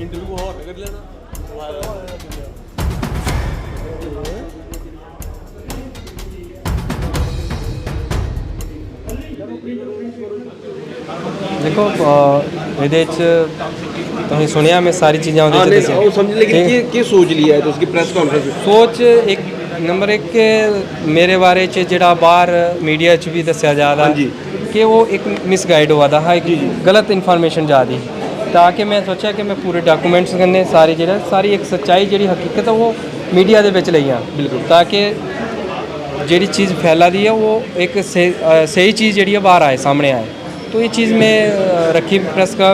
Interview ਹੋਰ ਕਰ ਲੈਣਾ ਦੇਖੋ ਇਹਦੇ ਚ ਤੁਸੀਂ ਸੁਣਿਆ ਮੈਂ ਸਾਰੀ ਚੀਜ਼ਾਂ ਉਹਦੇ ਚ ਦੱਸਿਆ। ਉਹ ਸਮਝ ਲੇਕਿन ਕੀ ਕੀ ਸੋਚ ਲਿਆ ਹੈ ਤੁਸੀਂ ਪ੍ਰੈਸ ਕਾਨਫਰੰਸ ਸੋਚ ਇੱਕ ਨੰਬਰ 1 ਕਿ ਮੇਰੇ ਬਾਰੇ ਚ ਜਿਹੜਾ ਬਾਹਰ ਮੀਡੀਆ ਚ ਵੀ ਦੱਸਿਆ ਜਾਂਦਾ ਕਿ ਉਹ ਇੱਕ ਮਿਸਗਾਈਡ ਹੋਆ ਦਾ ਹੈ ਗਲਤ ਇਨਫੋਰਮੇਸ਼ਨ ਜਾ ਜਾਦੀ ਤਾਂ ਕਿ ਮੈਂ ਸੋਚਿਆ ਕਿ ਮੈਂ ਪੂਰੇ ਡਾਕੂਮੈਂਟਸ ਕਰਨੇ ਸਾਰੇ ਜਿਹੜਾ ਸਾਰੀ ਇੱਕ ਸੱਚਾਈ ਜਿਹੜੀ ਹਕੀਕਤ ਹੈ ਉਹ ਮੀਡੀਆ ਦੇ ਵਿੱਚ ਲਈ ਆ ਤਾਂ ਕਿ ਜਿਹੜੀ ਚੀਜ਼ ਫੈਲਾ ਦੀ ਹੈ ਉਹ ਇੱਕ ਸਹੀ ਚੀਜ਼ ਜਿਹੜੀ ਆ ਬਾਹਰ ਆਏ ਸਾਹਮਣੇ ਆਏ। तो ये चीज़ मैं अ, रखी प्रेस का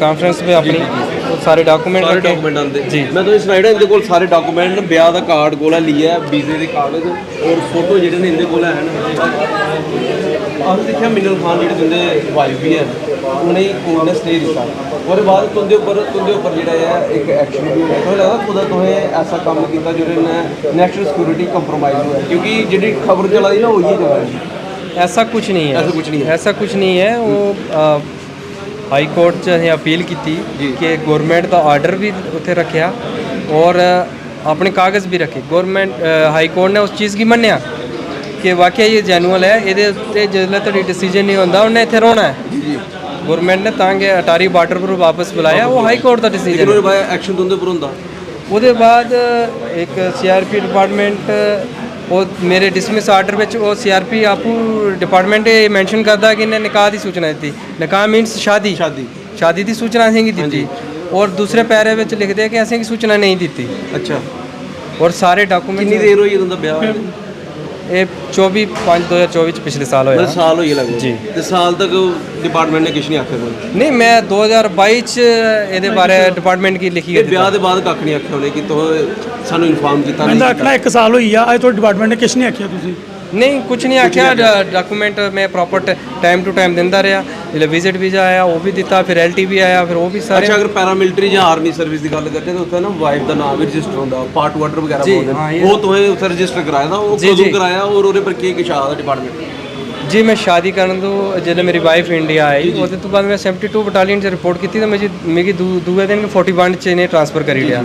कॉन्फ्रेंस पे अपनी वो सारे डॉक्यूमेंट ਸਾਰੇ रखे ਡਾਕੂਮੈਂਟ ਆਂਦੇ ਜੀ ਮੈਂ ਤੁਹਾਨੂੰ ਸੁਣਾਇਆ ਇਹਦੇ ਕੋਲ ਸਾਰੇ ਡਾਕੂਮੈਂਟ ਵਿਆਹ ਦਾ ਕਾਰਡ ਕੋਲ ਲਿਆ ਵੀਜ਼ੇ ਦੇ ਕਾਗਜ਼ ਔਰ ਫੋਟੋ ਜਿਹੜੇ ਨੇ ਇਹਦੇ ਕੋਲ ਹਨ ਆਹ ਦੇਖਿਆ ਮਿਨਲ ਖਾਨ ਜਿਹੜੇ ਦਿੰਦੇ ਵਾਈਫ ਵੀ ਹੈ ਉਹਨੇ ਕੋਲ ਨੇ ਸਟੇ ਦਿੱਤਾ ਉਹਦੇ ਬਾਅਦ ਤੁੰਦੇ ਉੱਪਰ ਤੁੰਦੇ ਉੱਪਰ ਜਿਹੜਾ ਹੈ ਇੱਕ ਐਕਸ਼ਨ ਵੀ ਹੋਇਆ ਤੁਹਾਨੂੰ ਲੱਗਦਾ ਖੁਦਾ ਤੋਹੇ ਐਸਾ ਕੰਮ ਕੀਤਾ ਜਿਹਦੇ ਨਾਲ ਨੈਸ਼ਨਲ ਸਿਕਿਉਰਿਟੀ ਕੰਪਰੋਮਾਈਜ਼ ਹੋਇਆ ਕਿਉਂਕਿ ਜਿਹੜੀ ਖਬਰ ਚੱਲਦੀ ਨਾ ਉਹ ਹੀ ਐਸਾ ਕੁਝ ਨਹੀਂ ਹੈ ਐਸਾ ਕੁਝ ਨਹੀਂ ਹੈ ਐਸਾ ਕੁਝ ਨਹੀਂ ਹੈ ਉਹ ਹਾਈ ਕੋਰਟ 'ਚ ਅਸੀਂ ਅਪੀਲ ਕੀਤੀ ਕਿ ਗਵਰਨਮੈਂਟ ਦਾ ਆਰਡਰ ਵੀ ਉੱਥੇ ਰੱਖਿਆ ਔਰ ਆਪਣੇ ਕਾਗਜ਼ ਵੀ ਰੱਖੇ ਗਵਰਨਮੈਂਟ ਹਾਈ ਕੋਰਟ ਨੇ ਉਸ ਚੀਜ਼ ਕੀ ਮੰਨਿਆ ਕਿ ਵਾਕਿਆ ਇਹ ਜੈਨੂਅਲ ਹੈ ਇਹਦੇ ਉੱਤੇ ਜਦੋਂ ਤੁਹਾਡੀ ਡਿਸੀਜਨ ਨਹੀਂ ਹੁੰਦਾ ਉਹਨੇ ਇੱਥੇ ਰਹਿਣਾ ਹੈ ਗਵਰਨਮੈਂਟ ਨੇ ਤਾਂ ਕਿ ਅਟਾਰੀ ਬਾਰਡਰ ਪਰ ਵਾਪਸ ਬੁਲਾਇਆ ਉਹ ਹਾਈ ਕੋਰਟ ਦਾ ਡਿਸੀਜਨ ਉਹਦੇ ਬਾਅਦ ਐਕਸ਼ਨ ਦੋਂਦੇ ਪਰ ਹੁੰਦਾ ਉਹਦੇ ਬਾਅਦ ਇੱਕ ਸੀਆਰਪੀ ਡਿਪਾਰਟਮੈਂਟ ਉਹ ਮੇਰੇ ਡਿਸਮਿਸ ਆਰਡਰ ਵਿੱਚ ਉਹ ਸੀਆਰਪੀ ਆਪੂ ਡਿਪਾਰਟਮੈਂਟ ਇਹ ਮੈਂਸ਼ਨ ਕਰਦਾ ਕਿ ਇਹਨੇ ਨਿਕਾਹ ਦੀ ਸੂਚਨਾ ਦਿੱਤੀ। ਨਿਕਾਹ ਮੀਨਸ ਸ਼ਾਦੀ। ਸ਼ਾਦੀ। ਸ਼ਾਦੀ ਦੀ ਸੂਚਨਾ ਅਸੀਂ ਕੀ ਦਿੱਤੀ। ਔਰ ਦੂਸਰੇ ਪੈਰੇ ਵਿੱਚ ਲਿਖਦੇ ਕਿ ਅਸੀਂ ਕੀ ਸੂਚਨਾ ਨਹੀਂ ਦਿੱਤੀ। ਅੱਛਾ। ਔਰ ਸਾਰੇ ਕਿੰਨੀ ਡਾਕੂਮੈਂਟ ਦੇਰ ਹੋਈ ਜਦੋਂ ਦਾ ਵਿਆਹ ਹੋਇਆ? ਇਹ 24 5 2024 ਚ ਪਿਛਲੇ ਸਾਲ ਹੋਇਆ। ਮਤਲਬ ਸਾਲ ਹੋਈ ਲੱਗਦਾ। ਜੀ। ਤੇ ਸਾਲ ਤੱਕ ਡਿਪਾਰਟਮੈਂਟ ਨੇ ਕੁਝ ਨਹੀਂ ਆਖਿਆ ਕੋਈ? ਨਹੀਂ ਮੈਂ 2022 ਚ ਇਹਦੇ ਬਾਰੇ ਡਿਪਾਰਟਮੈਂਟ ਕੀ ਲਿਖੀ ਇਹ ਹੈ ਵਿਆਹ ਦੇ ਬਾਅਦ ਕੱਖ ਨਹੀਂ ਆਖਿਆ ਉਹਨੇ ਕਿ ਤੋ ਸਾਨੂੰ ਇਨਫਾਰਮ ਕੀਤਾ ਕਹਿੰਦਾ ਨਹੀਂ ਆਖਣਾ 1 ਸਾਲ ਹੋਈ ਆ ਅੱਜ ਤੁਹਾਡੇ ਡਿਪਾਰਟਮੈਂਟ ਨੇ ਕੁਛ ਨਹੀਂ ਆਖਿਆ ਤੁਸੀਂ? ਨਹੀਂ ਕੁਝ ਨਹੀਂ ਆਖਿਆ ਡਾਕੂਮੈਂਟ ਮੈਂ ਪ੍ਰੋਪਰ ਟਾਈਮ ਟੂ ਟਾਈਮ ਦਿੰਦਾ ਰਿਹਾ। ਜਿਹੜਾ ਵਿਜ਼ਿਟ ਵੀਜ਼ਾ ਆਇਆ ਉਹ ਵੀ ਦਿੱਤਾ ਫਿਰ ਐਲਟੀ ਵੀ ਆਇਆ ਫਿਰ ਉਹ ਵੀ ਸਾਰੇ ਅੱਛਾ ਅਗਰ ਪੈਰਾਮਿਲਟਰੀ ਜਾਂ ਆਰਮੀ ਸਰਵਿਸ ਦੀ ਗੱਲ ਕਰਦੇ ਤਾਂ ਉੱਥੇ ਨਾ ਵਾਈਫ ਦਾ ਨਾਮ ਵੀ ਰਜਿਸਟਰ ਹੁੰਦਾ ਪਾਰਟ ਵਾਟਰ ਵਗੈਰਾ ਬੋਲਦੇ ਨੇ। ਉਹ ਤੋਏ ਉੱਥੇ ਰਜਿਸਟਰ ਕਰਾਇਆ ਦਾ ਉਹ ਕਦੋਂ। ਕਰਾਇਆ ਔਰ ਉਹਦੇ ਪਰ ਕੀ ਕਿਸ਼ਾ ਦਾ ਡਿਪਾਰਟਮੈਂਟ ਜੀ ਮੈਂ ਸ਼ਾਦੀ ਕਰਨ ਤੋਂ ਜਦੋਂ ਮੇਰੀ ਵਾਈਫ ਇੰਡੀਆ ਆਈ ਉਹਦੇ ਤੋਂ ਬਾਅਦ ਮੈਂ 72 ਬਟਾਲੀਅਨ 'ਚ ਰਿਪੋਰਟ ਕੀਤੀ ਤਾਂ ਮੇਰੀ ਮੇਰੀ ਦੂਏ ਦਿਨ 41 'ਚ ਇਹਨੇ ਟ੍ਰਾਂਸਫਰ ਕਰੀ ਲਿਆ।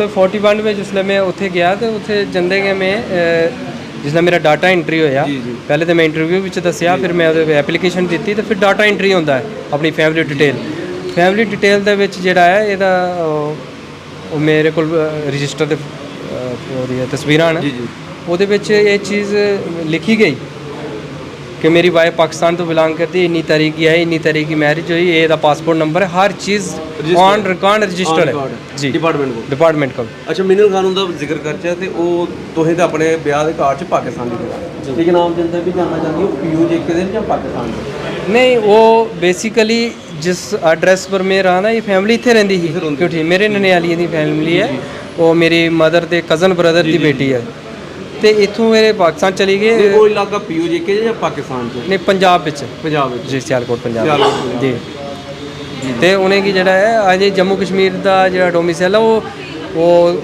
ਤਾਂ 41 ਵਿੱਚ ਜਿਸਲੇ ਮੈਂ ਉੱਥੇ ਗਿਆ ਤੇ ਉੱਥੇ ਜਾਂਦੇ ਗਏ ਮੈਂ ਅਹ, ਜਿਸਲੇ ਮੇਰਾ ਡਾਟਾ ਐਂਟਰੀ ਹੋਇਆ। ਪਹਿਲੇ ਤਾਂ ਮੈਂ ਇੰਟਰਵਿਊ ਵਿੱਚ ਦੱਸਿਆ ਫਿਰ ਮੈਂ ਉਹਦੇ ਐਪਲੀਕੇਸ਼ਨ ਦਿੱਤੀ ਤੇ ਫਿਰ ਡਾਟਾ ਐਂਟਰੀ ਹੁੰਦਾ ਹੈ ਆਪਣੀ ਫੈਮਿਲੀ ਡਿਟੇਲ ਫੈਮਿਲੀ ਡਿਟੇਲ ਦੇ ਵਿੱਚ ਜਿਹੜਾ ਹੈ ਇਹਦਾ ਉਹ ਮੇਰੇ ਕੋਲ ਰਜਿਸਟਰ ਉਹਦੀਆਂ ਤਸਵੀਰਾਂ ਹਨ। ਜੀ। ਉਹਦੇ ਵਿੱਚ ਇਹ ਚੀਜ਼ ਲਿਖੀ ਗਈ। ਕਿ ਮੇਰੀ ਵਾਈਫ ਪਾਕਿਸਤਾਨ ਤੋਂ ਬਿਲੋਂਗ ਕਰਦੀ ਇੰਨੀ ਤਾਰੀਖ ਕੀ ਹੈ ਇੰਨੀ ਤਾਰੀਖ ਕੀ ਮੈਰਿਜ ਹੋਈ ਇਹ ਦਾ ਪਾਸਪੋਰਟ ਨੰਬਰ ਹੈ ਹਰ ਚੀਜ਼ ਔਨ ਰਿਕਾਰਡ ਰਜਿਸਟਰਡ ਹੈ। ਜੀ। ਡਿਪਾਰਟਮੈਂਟ ਕੋਲ। ਡਿਪਾਰਟਮੈਂਟ ਕੋਲ। ਅੱਛਾ ਮਿਨਲ ਖਾਨ ਦਾ ਜ਼ਿਕਰ ਕਰਚਾ ਤੇ ਉਹ ਤੋਹੇ ਤਾਂ ਆਪਣੇ ਵਿਆਹ ਦੇ ਕਾਰਡ 'ਚ ਪਾਕਿਸਤਾਨ ਦੀ ਜਗ੍ਹਾ ਲੇਕਿਨ ਆਮ ਜਨਤਾ ਵੀ ਜਾਣਨਾ ਚਾਹੁੰਦੀ ਉਹ ਪੀਯੂ ਜੇ ਕੇ ਦੇ ਜਾਂ ਪਾਕਿਸਤਾਨ ਦੇ? ਨਹੀਂ ਉਹ ਬੇਸਿਕਲੀ ਜਿਸ ਐਡਰੈਸ ਪਰ ਮੈਂ ਰਹਾ ਨਾ ਇਹ ਫੈਮਿਲੀ ਇੱਥੇ ਰਹਿੰਦੀ ਸੀ। ਕਿਉਂਕਿ ਮੇਰੇ ਨਨਿਆਲੀ ਦੀ ਫੈਮਿਲੀ ਹੈ। ਉਹ ਮੇਰੀ ਮਦਰ ਦੇ ਕਜ਼ਨ ਬ੍ਰਦਰ ਦੀ ਬੇਟੀ ਹੈ। ਤੇ ਇੱਥੋਂ ਮੇਰੇ ਪਾਕਿਸਤਾਨ ਚਲੀ ਗਏ। ਉਹ ਇਲਾਕਾ ਪੀਯੂ ਜੇ ਕੇ ਜਾਂ ਪਾਕਿਸਤਾਨ 'ਚ? ਨੇ ਪੰਜਾਬ ਵਿੱਚ। ਪੰਜਾਬ ਵਿੱਚ। ਜੀ ਸਿਆਲਕੋਟ ਪੰਜਾਬ। ਸਿਆਲਕੋਟ ਪੰਜਾਬ। ਜੀ। ਤੇ ਉਹਨੇ ਕੀ ਜਿਹੜਾ ਹੈ ਅਜੇ ਜੰਮੂ ਕਸ਼ਮੀਰ ਦਾ ਜਿਹੜਾ ਡੋਮਿਸਾਈਲ ਆ ਉਹ ਉਹ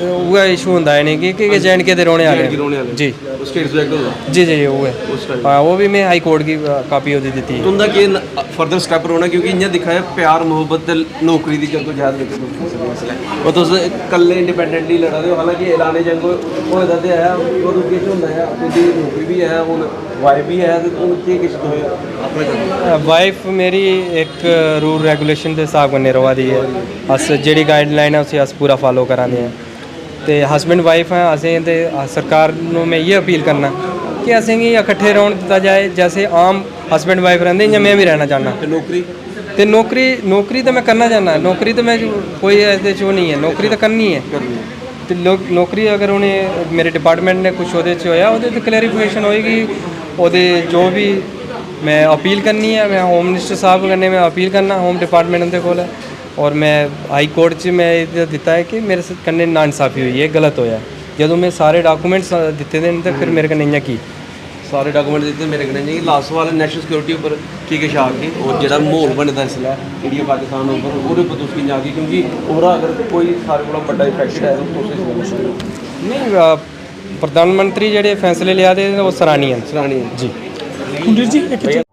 ਉਹ ਇਸ਼ੂ ਹੁੰਦਾ ਹੈ ਨਹੀਂ ਕਿ ਕਿ ਜੈਨ ਕੇ ਦੇ ਰੋਣੇ ਜੈਨ ਵਾਲੇ ਕੇ ਰੋਣੇ ਵਾਲੇ ਜੀ ਉਹ ਸਟੇਟ ਸਬਜੈਕਟ ਹੁੰਦਾ ਜੀ ਜੀ ਉਹ ਹੈ ਉਸ ਟਾਈਮ ਹਾਂ ਉਹ ਵੀ ਮੈਂ ਹਾਈ ਕੋਰਟ ਦੀ ਕਾਪੀ ਉਹਦੀ ਦਿੱਤੀ ਹੈ ਤੁੰਦਾ ਕੀ ਫਰਦਰ ਸਟੈਪ ਰੋਣਾ ਕਿਉਂਕਿ ਇੰਨਾ ਦਿਖਾਇਆ ਪਿਆਰ ਮੁਹੱਬਤ ਤੇ ਨੌਕਰੀ ਦੀ ਜਦੋਂ ਜਹਾਦ ਵਿੱਚ ਉਹ ਤੁਸੀਂ ਇਕੱਲੇ ਇੰਡੀਪੈਂਡੈਂਟਲੀ ਲੜਾ ਰਹੇ ਹੋ ਹਾਲਾਂਕਿ ਐਲਾਨੇ ਜੰਗ ਉਹ ਇਹਦਾ ਤੇ ਆਇਆ ਉਹ ਕਿਸ ਹੁੰਦਾ ਹੈ ਉਹਦੀ ਨੌਕਰੀ ਵੀ ਹੈ ਹੁਣ ਵਾਈਫ ਵੀ ਹੈ ਤੇ ਉਹ ਕੀ ਕਿਸ ਤੋਂ ਆਪਣਾ ਵਾਈਫ ਮੇਰੀ ਇੱਕ ਰੂਲ ਰੈਗੂਲੇਸ਼ਨ ਦੇ ਹਿਸਾਬ ਨਾਲ ਰਵਾ ਦੀ ਹੈ ਅਸ ਜਿਹੜੀ ਗਾਈਡਲਾਈਨ ਹੈ ਉਸੇ ਅਸ ਪੂਰਾ ਫਾਲੋ ਕਰਾਂਦੇ ਹਾਂ ਤੇ ਹਸਬੈਂਡ ਵਾਈਫ ਹੈ ਅਸੀਂ ਤੇ ਸਰਕਾਰ ਨੂੰ ਮੈਂ ਇਹ ਅਪੀਲ ਕਰਨਾ ਕਿ ਅਸੀਂ ਕੀ ਇਕੱਠੇ ਰਹਿਣ ਦਿੱਤਾ ਜਾਏ ਜੈਸੇ ਆਮ ਹਸਬੈਂਡ ਵਾਈਫ ਰਹਿੰਦੇ ਜਾਂ ਮੈਂ ਵੀ ਰਹਿਣਾ ਚਾਹੁੰਦਾ। ਤੇ ਨੌਕਰੀ? ਤੇ ਨੌਕਰੀ ਨੌਕਰੀ ਤਾਂ ਮੈਂ ਕਰਨਾ ਚਾਹੁੰਦਾ ਨੌਕਰੀ ਤਾਂ ਮੈਂ ਕੋਈ ਐਸੇ ਚੋ ਨਹੀਂ ਹੈ ਨੌਕਰੀ ਤਾਂ ਕਰਨੀ ਹੈ। ਤੇ ਲੋਕ ਨੌਕਰੀ ਅਗਰ ਉਹਨੇ ਮੇਰੇ ਡਿਪਾਰਟਮੈਂਟ ਨੇ ਕੁਝ ਉਹਦੇ ਚ ਹੋਇਆ ਉਹਦੇ ਤੇ ਕਲੈਰੀਫਿਕੇਸ਼ਨ ਹੋਏਗੀ ਉਹਦੇ ਜੋ ਵੀ ਮੈਂ ਅਪੀਲ ਕਰਨੀ ਹੈ ਮੈਂ ਹੋਮ ਮਿਨਿਸਟਰ ਸਾਹਿਬ ਕਰਨੇ ਮੈਂ ਅਪੀਲ ਕਰਨਾ ਹੋਮ ਡਿਪਾਰਟਮੈਂਟ ਦੇ ਕੋਲ। ਹੈ ਔਰ ਮੈਂ ਹਾਈ ਕੋਰਟ 'ਚ ਮੈਂ ਇਹ ਦਿੱਤਾ ਹੈ ਕਿ ਮੇਰੇ ਸਾਥ ਕੰਨੇ ਨਾਇਨਸਾਫੀ ਹੋਈ ਹੈ ਗਲਤ ਹੋਇਆ। ਜਦੋਂ ਮੈਂ ਸਾਰੇ ਡਾਕੂਮੈਂਟਸ ਦਿੱਤੇ ਦੇ ਨੇ ਤਾਂ ਫਿਰ ਮੇਰੇ ਕਨੇ ਇੰਨਾ ਕੀ? ਸਾਰੇ ਡਾਕੂਮੈਂਟ ਦਿੱਤੇ ਮੇਰੇ ਕੋਲ ਜੀ ਲਾਸਟ ਵਾਲਾ ਨੈਸ਼ਨਲ ਸਿਕਿਉਰਿਟੀ ਉੱਪਰ ਕੀ ਕਿ ਛਾਕ ਕੇ ਔਰ ਜਿਹੜਾ ਮਾਹੌਲ ਬਣਦਾ ਇਸਲਾ ਇੰਡੀਆ ਪਾਕਿਸਤਾਨ ਉੱਪਰ ਉਹਦੇ ਉੱਪਰ ਤੁਸੀਂ ਜਾ ਕੇ ਕਿਉਂਕਿ ਉਹਦਾ ਅਗਰ ਕੋਈ ਸਾਰੇ ਕੋਲੋਂ ਵੱਡਾ ਇਫੈਕਟਡ ਹੈ ਤਾਂ ਤੁਸੀਂ ਨਹੀਂ ਪ੍ਰਧਾਨ ਮੰਤਰੀ ਜਿਹੜੇ ਫੈਸਲੇ ਲਿਆ ਦੇ ਉਹ ਸਰਾਹਨੀय ਹਨ ਸਰਾਣੀ ਕੁਲਦੀਪ ਜੀ ਇੱਕ